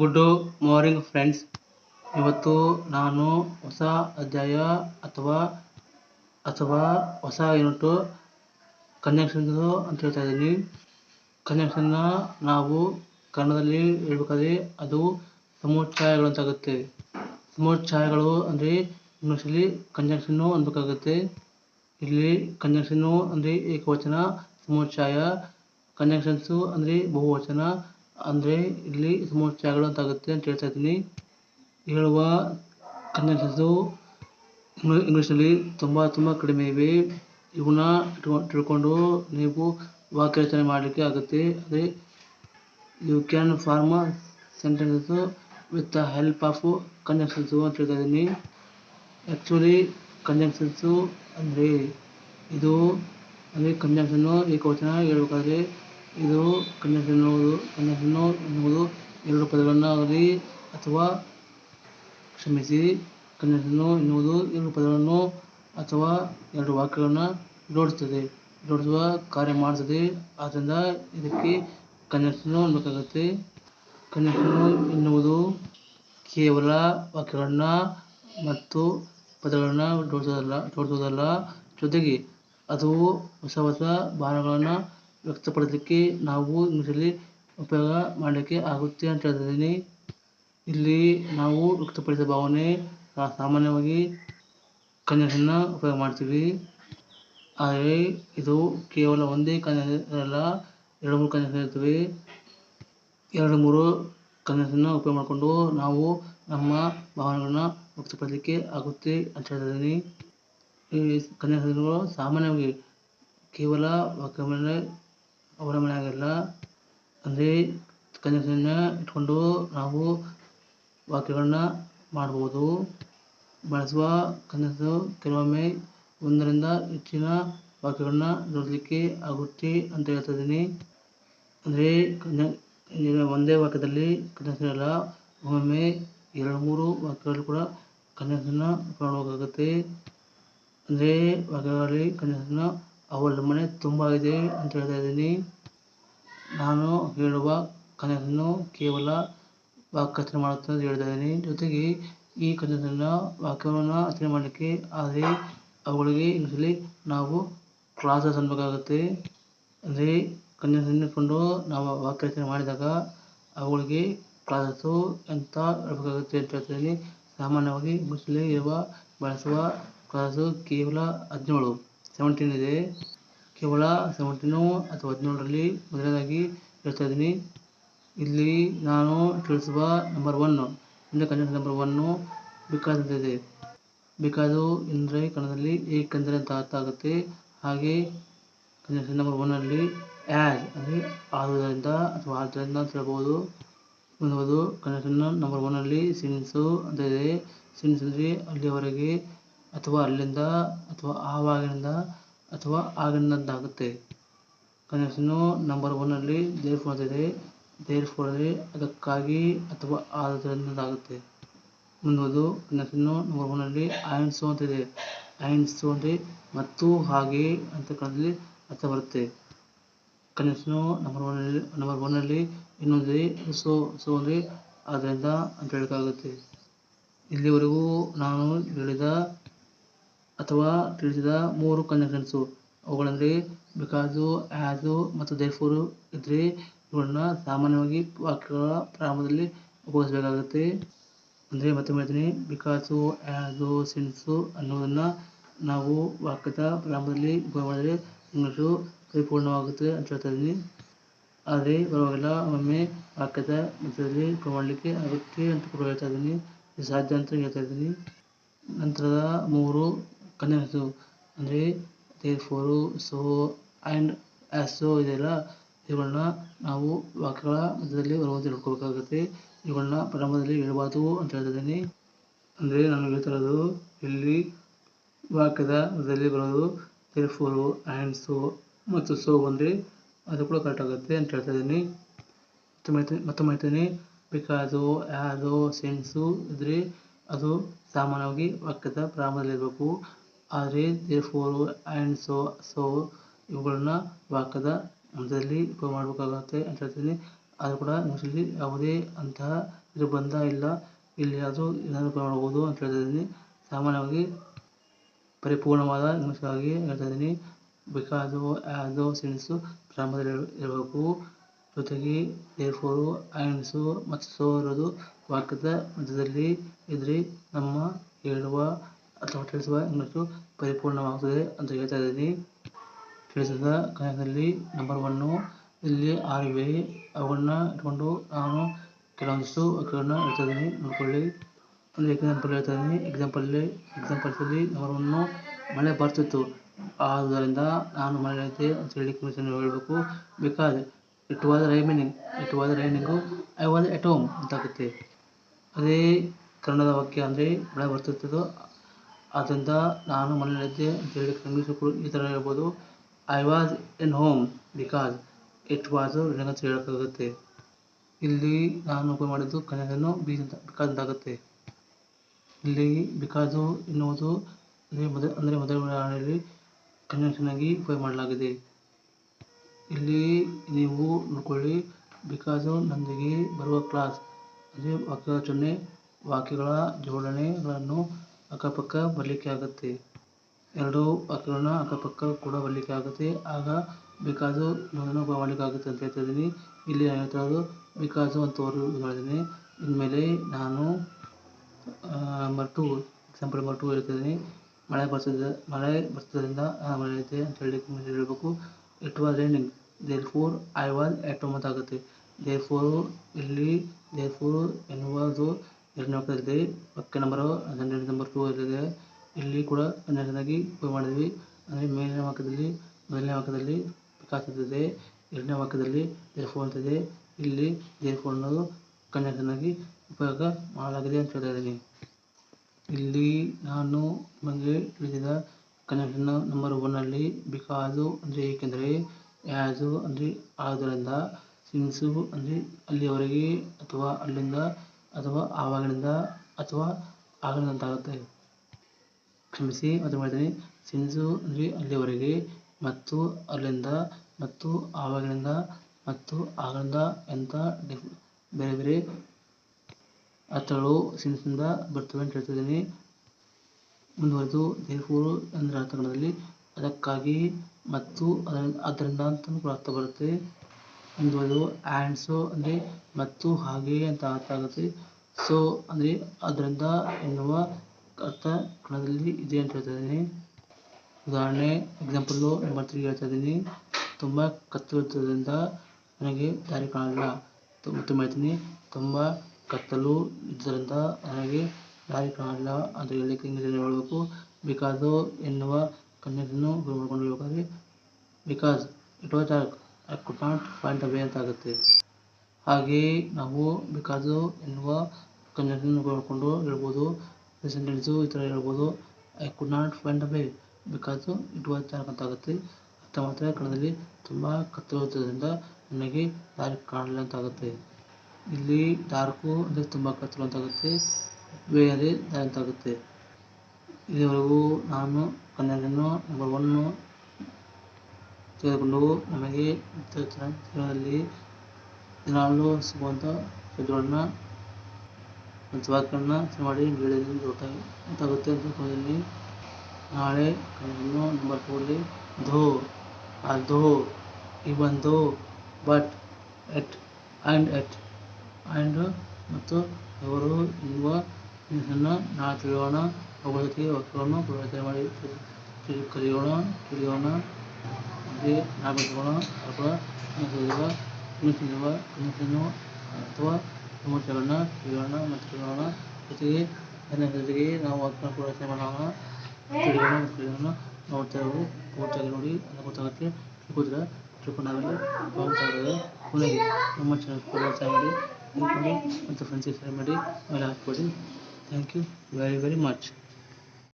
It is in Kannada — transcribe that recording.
ಗುಡ್ ಮಾರ್ನಿಂಗ್ ಫ್ರೆಂಡ್ಸ್ ಇವತ್ತು ನಾನು ಹೊಸ ಅಧ್ಯಾಯ ಅಥವಾ ಅಥವಾ ಹೊಸ ಯೂನಿಟು ಕಂಜಂಕ್ಷನ್ದು ಅಂತ ಹೇಳ್ತಾ ಇದ್ದೀನಿ. ಕಂಜಂಕ್ಷನ್ನ ನಾವು ಕನ್ನಡದಲ್ಲಿ ಹೇಳ್ಬೇಕಾದ್ರೆ ಅದು ಸಮೋಚ್ಛಾಯಗಳು ಅಂತ ಸಮೋಚ್ಛಾಯಗಳು ಅಂದರೆ ಇಂಗ್ಲೀಷಲ್ಲಿ ಕಂಜಂಕ್ಷನ್ನು ಅನ್ಬೇಕಾಗುತ್ತೆ ಇಲ್ಲಿ ಕಂಜಂಕ್ಷನ್ನು ಅಂದರೆ ಏಕವಚನ, ಸಮೋಚ್ಛಾಯ. ಕಂಜಂಕ್ಷನ್ಸು ಅಂದರೆ ಬಹುವಚನ ಅಂದರೆ ಇಲ್ಲಿ ಸುಮಾರು ಅಂತ ಆಗುತ್ತೆ ಅಂತ ಹೇಳ್ತಾ ಇದ್ದೀನಿ. ಹೇಳುವ ಕನ್ನಡದ್ದು ಇಂಗ್ಲೀಷ್ನಲ್ಲಿ ತುಂಬ ತುಂಬ ಕಡಿಮೆ ಇವೆ. ಇವನ್ನ ತಿಳ್ಕೊಂಡು ನೀವು ವಾಕ್ಯ ರಚನೆ ಮಾಡಲಿಕ್ಕೆ ಆಗುತ್ತೆ. ಅದೇ you can form sentences with the help of conjunctions ಅಂತ ಹೇಳ್ತಾ ಇದ್ದೀನಿ. ಆ್ಯಕ್ಚುಲಿ ಕಂಜಂಕ್ಷನ್ಸು ಅಂದರೆ ಇದು ಅಂದರೆ ಕಂಜಂಕ್ಷನ್ನು ಏಕವಚನ ಹೇಳ್ಬೇಕಾದ್ರೆ ಇದು ಕನ್ನಡ ಎನ್ನುವುದು ಕಂಜಂಕ್ಷನ್ನು ಎನ್ನುವುದು ಎರಡು ಪದಗಳನ್ನು ಆಗಲಿ ಅಥವಾ ಕ್ಷಮಿಸಿ ಕಂಜಂಕ್ಷನ್ನು ಎನ್ನುವುದು ಎರಡು ಪದಗಳನ್ನು ಅಥವಾ ಎರಡು ವಾಕ್ಯಗಳನ್ನು ಜೋಡಿಸ್ತದೆ. ಜೋಡಿಸುವ ಕಾರ್ಯ ಮಾಡ್ತದೆ. ಆದ್ದರಿಂದ ಇದಕ್ಕೆ ಕನ್ನಡನು ಅನ್ಬೇಕಾಗುತ್ತೆ ಕಂಜಂಕ್ಷನ್ನು ಎನ್ನುವುದು ಕೇವಲ ವಾಕ್ಯಗಳನ್ನ ಮತ್ತು ಪದಗಳನ್ನು ಜೋಡಿಸೋದಲ್ಲ ಜೋಡಿಸೋದಲ್ಲ. ಜೊತೆಗೆ ಅದು ಹೊಸ ಹೊಸ ಭಾವನೆಗಳನ್ನು ವ್ಯಕ್ತಪಡಿಸಲಿಕ್ಕೆ ನಾವು ಇಂಗ್ಲೀಷಲ್ಲಿ ಉಪಯೋಗ ಮಾಡಲಿಕ್ಕೆ ಆಗುತ್ತೆ ಅಂತ ಹೇಳ್ತಿದ್ದೀನಿ ಇಲ್ಲಿ ನಾವು ವ್ಯಕ್ತಪಡಿಸಿದ ಭಾವನೆ ಸಾಮಾನ್ಯವಾಗಿ ಕಂಜಂಕ್ಷನ್ನ ಉಪಯೋಗ ಮಾಡ್ತೀವಿ. ಆದರೆ ಇದು ಕೇವಲ ಒಂದೇ ಇರಲ್ಲ ಎರಡು ಮೂರು ಕನ್ನಡ ಇರ್ತವೆ ಎರಡು ಮೂರು ಕಂಜಂಕ್ಷನ್ನ ಉಪಯೋಗ ಮಾಡಿಕೊಂಡು ನಾವು ನಮ್ಮ ಭಾವನೆಗಳನ್ನ ವ್ಯಕ್ತಪಡಿಸಲಿಕ್ಕೆ ಆಗುತ್ತೆ ಅಂತ ಹೇಳ್ತಿದ್ದೀನಿ ಈ ಕಂಜಂಕ್ಷನ್ಗಳು ಸಾಮಾನ್ಯವಾಗಿ ಕೇವಲ ವಾಕ್ಯ ಅವಲಂಬನೆ ಆಗಿಲ್ಲ ಅಂದರೆ ಕಂಜಂಕ್ಷನ್ನ ಇಟ್ಕೊಂಡು ನಾವು ವಾಕ್ಯಗಳನ್ನ ಮಾಡ್ಬೋದು. ಬಳಸುವ ಕನಸು ಕೆಲವೊಮ್ಮೆ ಒಂದರಿಂದ ಹೆಚ್ಚಿನ ವಾಕ್ಯಗಳನ್ನ ನೋಡಲಿಕ್ಕೆ ಆಗುತ್ತೆ ಅಂತ ಹೇಳ್ತಾ ಇದ್ದೀನಿ. ಅಂದರೆ ಒಂದೇ ವಾಕ್ಯದಲ್ಲಿ ಕನ್ನಡ ಒಮ್ಮೊಮ್ಮೆ ಎರಡು, ಮೂರು ವಾಕ್ಯಗಳು ಕೂಡ ಕಂಜಂಕ್ಷನ್ನ ಕಾಣಬೇಕಾಗುತ್ತೆ ಅಂದರೆ ವಾಕ್ಯಗಳಲ್ಲಿ ಕಂಜಂಕ್ಷನ್ನ ಅವಲಂಬನೆ ತುಂಬ ಇದೆ ಅಂತ ಹೇಳ್ತಾ ಇದ್ದೀನಿ. ನಾನು ಹೇಳುವ ಕನ್ನಡವನ್ನು ಕೇವಲ ವಾಕ್ಯ ರಚನೆ ಮಾಡುತ್ತೆ ಅಂತ ಹೇಳ್ತಾ ಇದ್ದೀನಿ. ಜೊತೆಗೆ ಈ ಕನಸನ್ನು ವಾಕ್ಯವನ್ನು ರಚನೆ ಮಾಡಲಿಕ್ಕೆ ಆದರೆ ಅವುಗಳಿಗೆ ಇಂಗ್ಲೀಷಲ್ಲಿ ನಾವು ಕ್ಲಾಸಸ್ ಅನ್ಬೇಕಾಗುತ್ತೆ. ಅಂದರೆ ಕಂಜಂಕ್ಷನ್ ಇಟ್ಕೊಂಡು ನಾವು ವಾಕ್ಯ ಮಾಡಿದಾಗ ಅವುಗಳಿಗೆ ಕ್ಲಾಸಸ್ಸು ಅಂತ ಹೇಳ್ಬೇಕಾಗುತ್ತೆ ಅಂತ ಹೇಳ್ತಾ ಸಾಮಾನ್ಯವಾಗಿ ಇಂಗ್ಲೀಷಲ್ಲಿ ಇರುವ ಬಳಸುವ ಕ್ಲಾಸು ಕೇವಲ ಹದಿನೇಳು. ಸೆವೆಂಟೀನ್ ಇದೆ ಕೇವಲ ಸೆವೆಂಟೀನು ಅಥವಾ ಹದಿನೇಳರಲ್ಲಿ ಮೊದಲನೇದಾಗಿ ಹೇಳ್ತಾ ಇದ್ದೀನಿ. ಇಲ್ಲಿ ನಾನು ತಿಳಿಸುವ ನಂಬರ್ ಒನ್ನು ಹಿಂದೆ ಕನ್ನಡ ನಂಬರ್ ಒನ್ನು ಬಿಕಾಸ್ ಅಂತ ಇದೆ ಬಿಕಾಸು ಎಂದರೆ ಕನ್ನಡದಲ್ಲಿ ಏಕೆಂದರೆ ಅಂತ ಅರ್ಥ ಆಗುತ್ತೆ. ಹಾಗೆ ಕನ್ನಡ ನಂಬರ್ ಒನ್ನಲ್ಲಿ ಆ್ಯಸ್ ಅಂದರೆ ಆದುದರಿಂದ ಅಥವಾ ಆದ್ದರಿಂದ ಅಂತ ಹೇಳ್ಬೋದು. ಮುಂದುವುದು ಕನ್ನಡ ನಂಬರ್ ಒನ್ನಲ್ಲಿ ಸಿನ್ಸು ಅಂತ ಇದೆ. ಸಿನ್ಸ್ ಅಂದರೆ ಅಲ್ಲಿಯವರೆಗೆ ಅಥವಾ ಅಲ್ಲಿಂದ, ಅಥವಾ ಆವಾಗಿನಿಂದ, ಅಥವಾ ಆಗಿನಿಂದ ಅಂತ ಆಗುತ್ತೆ ಕಂಜಂಕ್ಷನ್ನು ನಂಬರ್ ಒನ್ನಲ್ಲಿ ಅಲ್ಲಿ ಫೋರ್ ಅಂತ ಇದೆ. ದೇರ್ ಫೋರ್ ಅದಕ್ಕಾಗಿ ಅಥವಾ ಆದುದರಿಂದ ಆಗುತ್ತೆ ಮುಂದುವರೆದು ಕಂಜಂಕ್ಷನ್ನು ನಂಬರ್ ಒನ್ನಲ್ಲಿ ಐನ್ಸು ಸೋ ಅಂತ ಇದೆ. ಆ್ಯಂಡ್ ಸೋ ಅಂದರೆ ಮತ್ತು ಹಾಗೆ ಅಂತ ಕನ್ನಡದಲ್ಲಿ ಅರ್ಥ ಬರುತ್ತೆ. ಕಂಜಂಕ್ಷನ್ನು ನಂಬರ್ ಒನ್ನಲ್ಲಿ ನಂಬರ್ ಒನ್ನಲ್ಲಿ ಇನ್ನೊಂದಿದೆ ಸೊ ಸೊ ಅಂದರೆ ಆದ್ದರಿಂದ ಅಂತ ಹೇಳೋಕ್ಕಾಗುತ್ತೆ. ಇಲ್ಲಿವರೆಗೂ ನಾನು ಹೇಳಿದ ಅಥವಾ ತಿಳಿಸಿದ ಮೂರು ಕಂಜಂಕ್ಷನ್ಸು ಅವುಗಳೆಂದರೆ ಬಿಕಾಸು ಆ್ಯಸು ಮತ್ತು ದೇರ್ ಫೋರು ಇದ್ದರೆ ಇವುಗಳನ್ನ ಸಾಮಾನ್ಯವಾಗಿ ವಾಕ್ಯಗಳ ಪ್ರಾರಂಭದಲ್ಲಿ ಉಪಯೋಗಿಸಬೇಕಾಗುತ್ತೆ. ಅಂದರೆ ಮತ್ತೆ ಹೇಳ್ತೀನಿ ಬಿಕಾಸು ಆ್ಯಸು ಸಿನ್ಸು ಅನ್ನೋದನ್ನು ನಾವು ವಾಕ್ಯದ ಪ್ರಾರಂಭದಲ್ಲಿ ಉಪಯೋಗ ಮಾಡಿದರೆ ಇಂಗ್ಲೀಷು ಪರಿಪೂರ್ಣವಾಗುತ್ತೆ ಅಂತ ಹೇಳ್ತಾ ಇದ್ದೀನಿ. ಆದರೆ ಪರವಾಗಿಲ್ಲ ಒಮ್ಮೆ ವಾಕ್ಯದ ಮಧ್ಯದಲ್ಲಿ ಉಪಯೋಗ ಮಾಡಲಿಕ್ಕೆ ಆಗುತ್ತೆ ಅಂತ ಕೂಡ ಹೇಳ್ತಾ ಇದ್ದೀನಿ. ಇದು ಸಾಧ್ಯ ಅಂತ ಹೇಳ್ತಾ ಇದ್ದೀನಿ. ನಂತರದ ಮೂರು ಕಂಜಂಕ್ಷನ್ಸು ಅಂದರೆ therefore, so and as so ಇದೆಲ್ಲ ಇವುಗಳನ್ನ ನಾವು ವಾಕ್ಯಗಳ ಮಧ್ಯದಲ್ಲಿ ಬರುವಂತೆ ನೋಡ್ಕೋಬೇಕಾಗುತ್ತೆ ಇವುಗಳನ್ನ ಪ್ರಾರಂಭದಲ್ಲಿ ಹೇಳಬಾರ್ದು ಅಂತ ಹೇಳ್ತಾ ಇದ್ದೀನಿ ಅಂದರೆ ನಾನು ಹೇಳ್ತಾ ಇರೋದು ಇಲ್ಲಿ ವಾಕ್ಯದ ಮಧ್ಯದಲ್ಲಿ ಬರೋದು ದೇರ್ ಫೋರು ಆ್ಯಂಡ್ ಸೋ ಮತ್ತು ಸೋ ಬಂದರೆ ಅದು ಕೂಡ ಕರೆಕ್ಟ್ ಆಗುತ್ತೆ ಅಂತ ಹೇಳ್ತಾ ಇದ್ದೀನಿ. ಮತ್ತೊಮ್ಮೆ ಮತ್ತೊಮ್ಮೆ ಹೇಳ್ತೀನಿ ಬಿಕಾಸು ಆ್ಯಸು ಸಿನ್ಸು ಇದ್ದರೆ ಅದು ಸಾಮಾನ್ಯವಾಗಿ ವಾಕ್ಯದ ಪ್ರಾರಂಭದಲ್ಲಿರಬೇಕು. ಆದರೆ therefore and so so ಇವುಗಳನ್ನ ವಾಕ್ಯದ ಮಧ್ಯದಲ್ಲಿ ಉಪಯೋಗ ಮಾಡಬೇಕಾಗುತ್ತೆ ಅಂತ ಹೇಳ್ತೀನಿ. ಆದರೂ ಕೂಡ ಇಂಗ್ಲೀಷಲ್ಲಿ ಯಾವುದೇ ಅಂತಹ ನಿರ್ಬಂಧ ಇಲ್ಲ, ಇಲ್ಲಿ ಅದು ಏನಾದರೂ ಮಾಡ್ಬೋದು ಅಂತ ಹೇಳ್ತಾ ಇದ್ದೀನಿ. ಸಾಮಾನ್ಯವಾಗಿ ಪರಿಪೂರ್ಣವಾದ ಇಂಗ್ಲೀಷ್ಗಾಗಿ ಹೇಳ್ತಾ ಇದ್ದೀನಿ. ಬಿಕಾಸು ಆ್ಯಸು ಸಿನ್ಸು ಪ್ರಾರಂಭದಲ್ಲಿ ಇರಬೇಕು. ಜೊತೆಗೆ ದೇರ್ಫೋರು ಆ್ಯಂಡ್ಸು ಮತ್ತು ಸೋ ಇರೋದು ವಾಕ್ಯದ ಮಧ್ಯದಲ್ಲಿ ಇದ್ದರೆ ನಮ್ಮ ಹೇಳುವ ಅಥವಾ ತಿಳಿಸುವ ಇಂಗ್ಲೀಷು ಪರಿಪೂರ್ಣವಾಗುತ್ತದೆ ಅಂತ ಹೇಳ್ತಾ ಇದ್ದೀನಿ ತಿಳಿಸಿದ ಕನ್ನಡದಲ್ಲಿ ನಂಬರ್ ಒನ್ನು ಇಲ್ಲಿ ಆರು ಇವೆ. ಅವುಗಳನ್ನ ಇಟ್ಕೊಂಡು ನಾನು ಕೆಲವೊಂದಿಷ್ಟು ಅಕ್ಷರಗಳನ್ನ ಹೇಳ್ತಾ ಇದ್ದೀನಿ. ನೋಡ್ಕೊಳ್ಳಿ. ಒಂದು ಎಕ್ಸಾಂಪಲ್ ಹೇಳ್ತಾ ಇದ್ದೀನಿ. ಎಕ್ಸಾಂಪಲ್ಲಿ ಎಕ್ಸಾಂಪಲ್ಸಲ್ಲಿ ನಂಬರ್ ಒನ್ನು ಮಳೆ ಬರ್ತಿತ್ತು. ಆದುದರಿಂದ ನಾನು ಮಳೆ ಐತೆ ಅಂತ ಹೇಳಿ ಇಂಗ್ಲೀಷನ್ನು ಹೇಳಬೇಕು. Because it was raining it was raining I was at home ಅಂತಾಗುತ್ತೆ. ಅದೇ ಕನ್ನಡದ ವಾಕ್ಯ ಅಂದರೆ ಮಳೆ ಬರ್ತಿರ್ತದೋ ಆದ್ದರಿಂದ ನಾನು ಮನೆಯಲ್ಲಿದ್ದೆ ಅಂತ ಹೇಳಿ ಇಂಗ್ಲೀಷು ಕೂಡ ಈ ಥರ ಹೇಳ್ಬೋದು. I was in home because it was ಅಂತ ಹೇಳೋಕ್ಕಾಗುತ್ತೆ. ಇಲ್ಲಿ ನಾನು ಉಪಯೋಗ ಮಾಡಿದ್ದು ಕನ್ನಡವನ್ನು ಬಿ ಅಂತ ಬಿಕಾಸ್ ಅಂತಾಗುತ್ತೆ. ಇಲ್ಲಿ ಬಿಕಾಸು ಎನ್ನುವುದು ಅಂದರೆ ಮೊದಲ ಅಂದರೆ ಮೊದಲ ಉದಾಹರಣೆಯಲ್ಲಿ ಆಗಿ ಉಪಯೋಗ ಮಾಡಲಾಗಿದೆ. ಇಲ್ಲಿ ನೀವು ನೋಡ್ಕೊಳ್ಳಿ ಬಿಕಾಸು ನೊಂದಿಗೆ ಬರುವ ಕ್ಲಾಸ್ ಅಂದರೆ ವಾಕ್ಯ ರಚನೆ, ವಾಕ್ಯಗಳ ಜೋಡಣೆಗಳನ್ನು ಅಕ್ಕಪಕ್ಕ ಬರಲಿಕ್ಕೆ ಆಗುತ್ತೆ. ಎರಡು ವಾಕ್ಯಗಳನ್ನ ಅಕ್ಕಪಕ್ಕ ಕೂಡ ಬರಲಿಕ್ಕೆ ಆಗುತ್ತೆ. ಆಗ ಬಿಕಾಸು ನಾನು ಮಾಡಲಿಕ್ಕೆ ಆಗುತ್ತೆ ಅಂತ ಹೇಳ್ತಾ ಇದ್ದೀನಿ. ಇಲ್ಲಿ ನಾನು ಹೇಳ್ತಾ ಇರೋದು ಬಿಕಾಸು ಅಂತ ಯೂಸ್ ಮಾಡಿದ್ದೀನಿ ಇನ್ಮೇಲೆ ನಾನು number two example number two ಹೇಳ್ತಿದ್ದೀನಿ ಮಳೆ ಬರ್ತಿದ್ದ ಮಳೆ ಬರ್ತದ್ರಿಂದ ಮಳೆ ಐತೆ ಅಂತ ಹೇಳಿ ಹೇಳಬೇಕು. It was raining therefore I was at ಅಂತ ಆಗುತ್ತೆ. ದೇರ್ ಫೋರು ಇಲ್ಲಿ ದೇರ್ ಫೋರು ಎನ್ನುವುದು ಎರಡನೇ ಇದೆ ಪಕ್ಕ ನಂಬರು ಹನ್ನೆರಡು ನಂಬರ್ ಟೂ ಇದೆ ಇಲ್ಲಿ ಕೂಡ ಹನ್ನೆರಡನೇದಾಗಿ ಮಾಡಿದ್ವಿ. ಅಂದರೆ ಮೇಲಿನ ವಾಕ್ಯದಲ್ಲಿ, ಮೊದಲನೇ ವಾಕ್ಯದಲ್ಲಿ ಬಿಕಾಸ್ ಇರ್ತದೆ ಎರಡನೇ ವಾಕ್ಯದಲ್ಲಿ ದೇರ್ಫೋ ಅಂತಿದೆ. ಇಲ್ಲಿ ದೇರ್ಫೋ ಅನ್ನೋದು ಕನ್ನಡನಾಗಿ ಉಪಯೋಗ ಮಾಡಲಾಗಿದೆ ಅಂತ ಹೇಳ್ತಾ ಇಲ್ಲಿ ನಾನು ನಿಮಗೆ ತಿಳಿಸಿದ ಕನ್ನಡ ನಂಬರ್ ಒನ್ನಲ್ಲಿ ಬಿಕಾಸು ಅಂದರೆ ಏಕೆಂದರೆ ಯಾಸು ಅಂದರೆ ಆದ್ದರಿಂದ ಸಿನ್ಸು ಅಂದರೆ ಅಲ್ಲಿಯವರೆಗೆ ಅಥವಾ ಅಲ್ಲಿಂದ ಅಥವಾ ಆವಾಗಿನಿಂದ ಅಥವಾ ಆಗಿನಿಂದ ಅಂತಾಗುತ್ತೆ ಕ್ಷಮಿಸಿ, ಮತ್ತೆ ಮಾಡ್ತೀನಿ. ಸಿಂಧು ಅಂದರೆ ಅಲ್ಲಿಯವರೆಗೆ ಮತ್ತು ಅಲ್ಲಿಂದ ಮತ್ತು ಆವಾಗಿನಿಂದ ಮತ್ತು ಆಗಿನಿಂದ ಎಂಥ ಡಿಫ್ ಬೇರೆ ಬೇರೆ ಅರ್ಥಗಳು ಸಿನ್ಸಿಂದ ಬರ್ತವೆ ಅಂತ ಹೇಳ್ತಿದ್ದೀನಿ. ಮುಂದುವರೆದು ದೇರ್ಫೋರು ಅಂದರೆ ಅರ್ಥಗಳಲ್ಲಿ ಅದಕ್ಕಾಗಿ ಮತ್ತು ಅದರ ಅದರಿಂದ ಅಂತಲೂ ಅರ್ಥ ಬರುತ್ತೆ. ಮುಂದುವರೆದು ಆ್ಯಂಡ್ ಅಂದರೆ ಮತ್ತು ಹಾಗೆ ಅಂತ ಅರ್ಥ ಆಗುತ್ತೆ ಸೊ ಅಂದರೆ ಅದರಿಂದ ಎನ್ನುವ ಅರ್ಥ ಕಣದಲ್ಲಿ ಇದೆ ಅಂತ ಹೇಳ್ತಾ ಇದ್ದೀನಿ. ಉದಾಹರಣೆ ಎಕ್ಸಾಂಪಲ್ಲು ನಂಬರ್ ತ್ರೀ ಹೇಳ್ತಾ ಇದ್ದೀನಿ. ತುಂಬ ಕತ್ತಲಿರುವುದರಿಂದ ನನಗೆ ದಾರಿ ಕಾಣಲ್ಲ. ತುಂಬ ಹೇಳ್ತೀನಿ. ತುಂಬ ಕತ್ತಲು ಇದ್ದರಿಂದ ನನಗೆ ದಾರಿ ಕಾಣಲ್ಲ ಅಂತ ಹೇಳಲಿಕ್ಕೆ ಹೇಳಬೇಕು. ಬಿಕಾಸು ಎನ್ನುವ ಕನ್ನಡನ್ನು ಗುರು ಮಾಡ್ಕೊಂಡು ಹೇಳ್ಬೇಕಾದ್ರೆ because it was dark I could not find the way ಅಂತ ಆಗುತ್ತೆ ಹಾಗೆಯೇ ನಾವು ಬಿಕಾಸು ಎನ್ನುವ ಕನ್ನಡನ್ನು ನೋಡಿಕೊಂಡು ಹೇಳ್ಬೋದು ಪ್ರೆಸೆಂಟೆನ್ಸು ಈ ಥರ ಹೇಳ್ಬೋದು. I could not find the way because it was ಅಂತ ಆಗುತ್ತೆ ಮಾತ್ರ ಕನ್ನಡದಲ್ಲಿ ತುಂಬ ಕತ್ತಲಿರೋದ್ರಿಂದ ನನಗೆ ದಾರಿ ಕಾಣಲಿಲ್ಲ ಅಂತ ಆಗುತ್ತೆ ಇಲ್ಲಿ ಡಾರ್ಕು ಅಂದರೆ ತುಂಬ ಕತ್ತಲು ಅಂತ ಆಗುತ್ತೆ ವೇ ಅದೇ ದಾರಿ ಅಂತಾಗುತ್ತೆ. ಇಲ್ಲಿವರೆಗೂ ನಾನು ಕನ್ನಡವನ್ನು ನಂಬರ್ ಒನ್ನು ತೆಗೆದುಕೊಂಡು ನಮಗೆ ಜೀವನದಲ್ಲಿ ದಿನಾಗಲೂ ಸಿಗುವಂಥ ಮತ್ತು ವಾಕ್ಯಗಳನ್ನ ಮಾಡಿ ಹೇಳಿದ್ದೀನಿ ಗೊತ್ತಾಗುತ್ತೆ ಅಂತ ನಾಳೆ ಕಣ್ಣು ನಂಬರ್ ಟೂಲ್ಲಿ ಧೋ, ಆ though even though but at and at and ಮತ್ತು ಅವರು ಎನ್ನುವ ನಾ ತಿಳಿಯೋಣ, ಅವುಗಳ ಜೊತೆಗೆ ವಾಕ್ಯಗಳನ್ನು ಪರಿವರ್ತನೆ ಮಾಡಿ ಕಲಿಯೋಣ ತಿಳಿಯೋಣ. ಬಳಸೋಣ ಅಥವಾ ಕನ್ನಡದಲ್ಲಿರುವ ಇಂಗ್ಲೀಷಲ್ಲಿರುವ ಇಂಗ್ಲೀಷನ್ನು ಅಥವಾ ನಾವು ನೋಡ್ತಾ ಇರೋದು ಪೂರ್ತಿಯಾಗಿ ನೋಡಿ ಅದು ಗೊತ್ತಾಗುತ್ತೆ ತಿಳ್ಕೊದ್ರೆ ತಿಳ್ಕೊಂಡಾಗಲೇ ಗೊತ್ತಾಗೋದು ಕೊನೆಗೆ ಮತ್ತು ಫ್ರೆಂಡ್ಸಿಗೆ ಶೇರ್ ಮಾಡಿ ಮೇಲೆ ಹಾಕ್ಕೊಡಿ thank you very very much